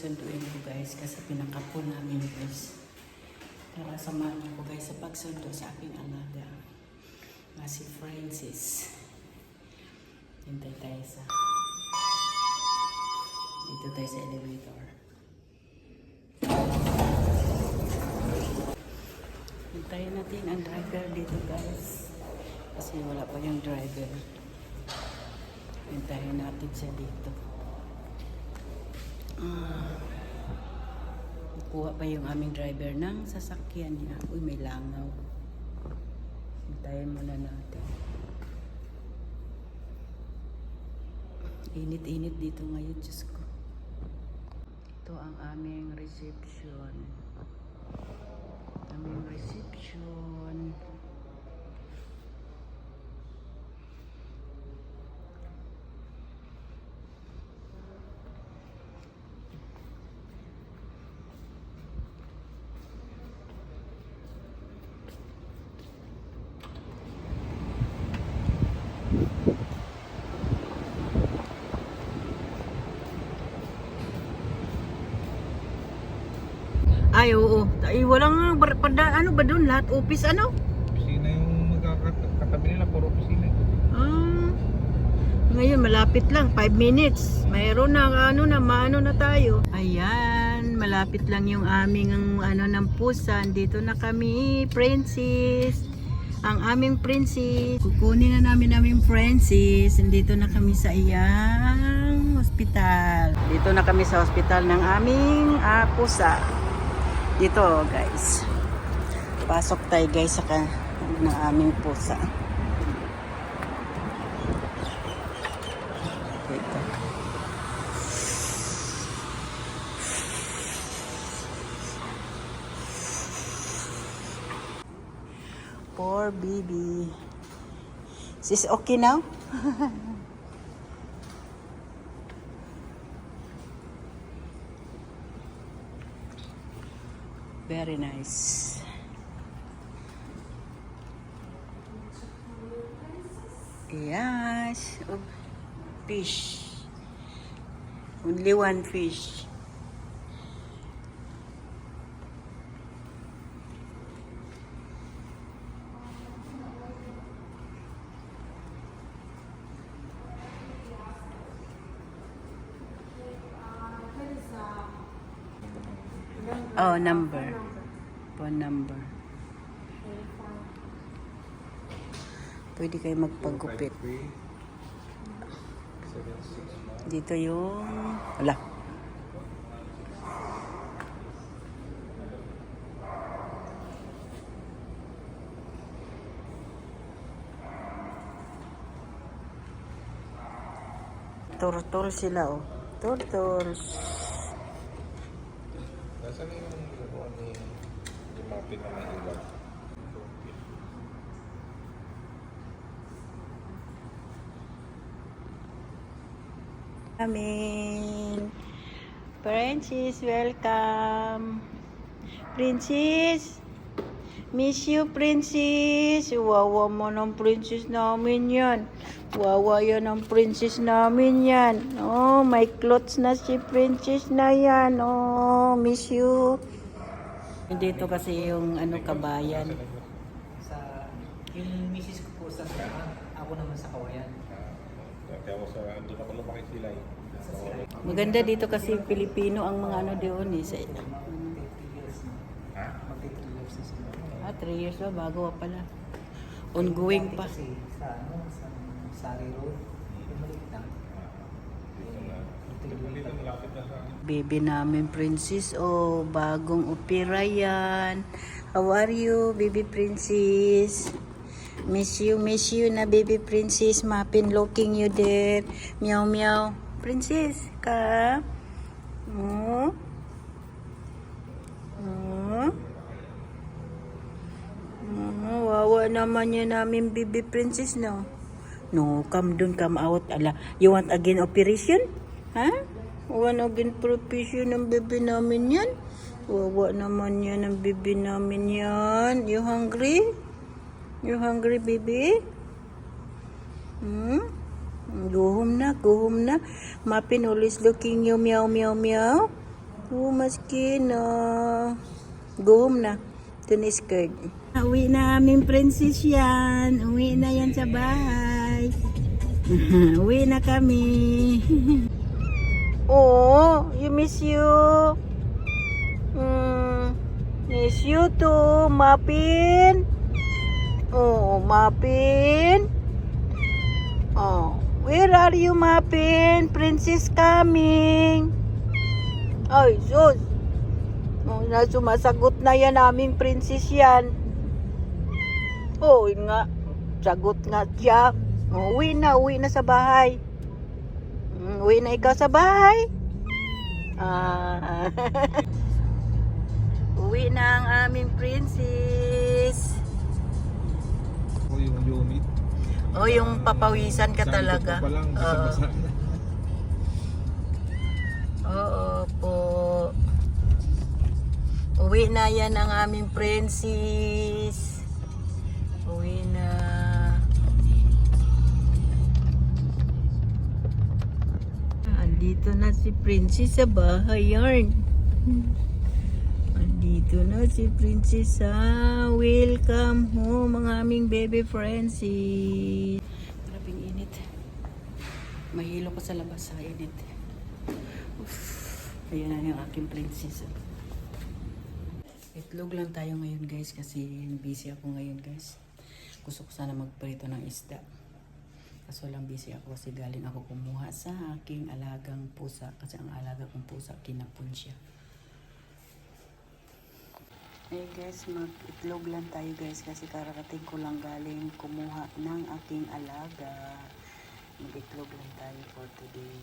sunduin ko guys kasi pinakapo namin guys. Para samahan ko guys sa pagsundo sa aking alaga. Na si Francis. Hintay tayo sa dito tayo sa elevator. Hintayin natin ang driver dito guys. Kasi wala pa yung driver. Hintayin natin siya dito. Ah. Kuha pa yung aming driver ng sasakyan niya. Uy, may langaw. Hintayin muna natin. Init-init dito ngayon, Diyos ko. Ito ang aming reception. Aming reception. Ay, oo. Ay, walang pada, ano ba doon? Lahat office, ano? Opisina yung magkakatabi nila, puro opisina. Ah, ngayon, malapit lang. 5 minutes. Mayroon na, ano na, maano na tayo. Ayan, malapit lang yung aming ang, ano ng pusa. Dito na kami, princess. Ang aming princess. Kukunin na namin aming princess. Dito na kami sa iyang hospital. Dito na kami sa hospital ng aming ah, pusa. Dito, guys. Pasok tayo, guys, sa ng aming pusa. Dito. Poor baby. Is this okay now? Very nice. Yes. Oh, fish. Only one fish. Oh, number. Phone number. Pwede kayo magpagupit. Dito yung... Wala. Turtle sila oh. Turtles. Nasaan na yung ano ni na may iba? Amin. Princess, welcome. Princess, miss you, Princess. Wawa mo ng princess namin yan. Wawa yan ang princess namin yan. Oh, may clothes na si princess na yan. Oh, miss you. Dito kasi yung ano kabayan. sa yung misis ko po sa Sarang, ako naman sa Kawayan. Dati ako sa, doon ako lumaki sila eh. Maganda dito kasi Pilipino ang mga ano doon eh. Sa, Mag 30 years na. Ha? Mag 30 years na sila. ah, 3 years ba? Bago pa pala. Ongoing pa. Kasi sa ano, sa Sari Road, maliit na. Baby namin, princess. Oh, bagong opera yan. How are you, baby princess? Miss you, miss you na baby princess. Mapin looking you there. Meow, meow. Princess, ka? Oh? Oh, wawa naman yan namin baby princess, no? No, come dun, come out. Ala, you want again operation? Ha? Want again operation ng baby namin yan? Wawa naman yan ang baby namin yan. You hungry? You hungry, baby? Hmm? Go home na, go home na. Mapin always looking you meow meow meow. Oh, maskin na. Go home na. Na skirt. Uwi na aming princess yan. Uwi na yan sa bahay. Uwi na kami. oh, you miss you. Mm, miss you too, Mapin. Oh, Mapin. Oh, where are you, Mapin? Princess coming. Ay, sus. Oh, na sumasagot na yan aming princess yan. Oh, yun nga. Sagot nga siya. Oh, uwi na, uwi na sa bahay. Uwi na ikaw sa bahay. Ah. uwi na ang aming princess. O yung unit. Oh, yung papawisan ka talaga. Oo. Oo po. Uwi na yan ang aming princess. Uwi na. Andito na si princess sa bahay yarn. Andito na si princess sa welcome home ang aming baby princess. Grabing init. Mahilo ko sa labas sa init. Ayan na yung aking princess. Itlog lang tayo ngayon guys kasi busy ako ngayon guys. Gusto ko sana magprito ng isda. Kaso lang busy ako kasi galing ako kumuha sa aking alagang pusa. Kasi ang alaga kong pusa kinapon siya. Hey guys, mag-itlog lang tayo guys kasi kararating ko lang galing kumuha ng aking alaga. Mag-itlog lang tayo for today.